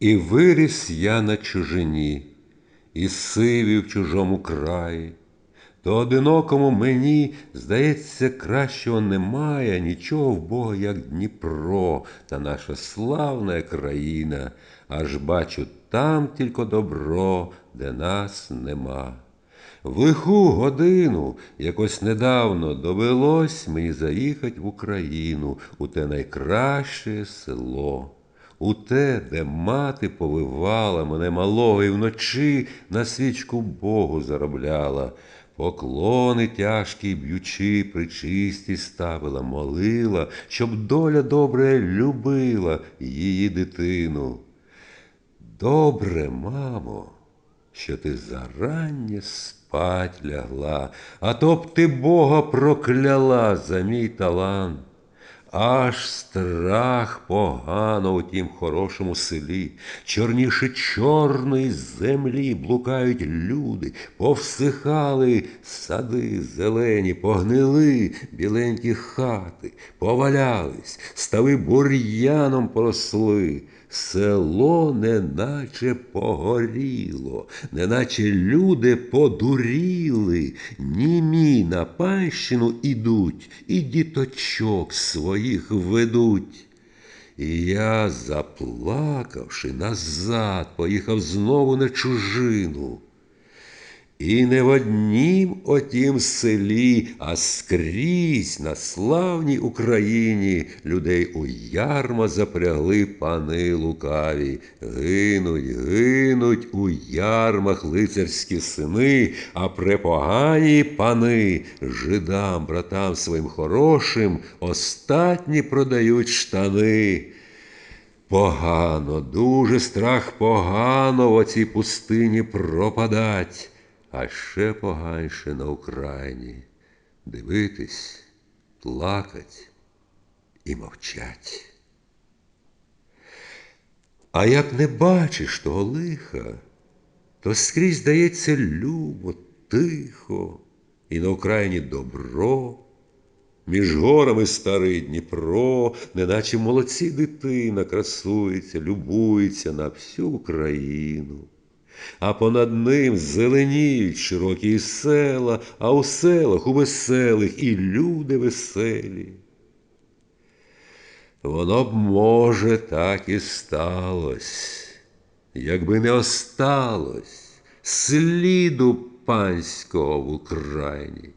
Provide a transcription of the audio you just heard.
І виріс я на чужині, і сивів в чужому краї, то одинокому мені, здається, кращого немає нічого в Бога, як Дніпро та наша славна країна, аж бачу там тільки добро, де нас нема. В лиху годину якось недавно довелось мені заїхать в Україну у те найкраще село, у те, де мати повивала мене малого і вночі на свічку Богу заробляла, поклони тяжкі б'ючи, причисті ставила, молила, щоб доля добре любила її дитину. Добре, мамо, що ти зарання спать лягла, а то б ти Бога прокляла за мій талант. Аж страх погано у тім хорошому селі, чорніше чорної землі блукають люди, повсихали сади зелені, погнили біленькі хати, повалялись, стави бур'яном поросли. Село неначе погоріло, неначе люди подуріли, німі на панщину ідуть, і діточок своїх ведуть. І я, заплакавши назад, поїхав знову на чужину. І не в однім отім селі, а скрізь на славній Україні людей у ярма запрягли пани лукаві. Гинуть, гинуть у ярмах лицарські сини, а препогані пани жидам, братам своїм хорошим, остатні продають штани. Погано, дуже страх погано в оцій пустині пропадать, а ще поганше на Україні дивитись, плакать і мовчать. А як не бачиш того лиха, то скрізь здається любо, тихо, і на Україні добро. Між горами старий Дніпро, неначе молодці дитина красується, любується на всю Україну. А понад ним зеленіють широкі села, а у селах у веселих і люди веселі. Воно б, може, так і сталось, якби не осталось сліду панського в Україні.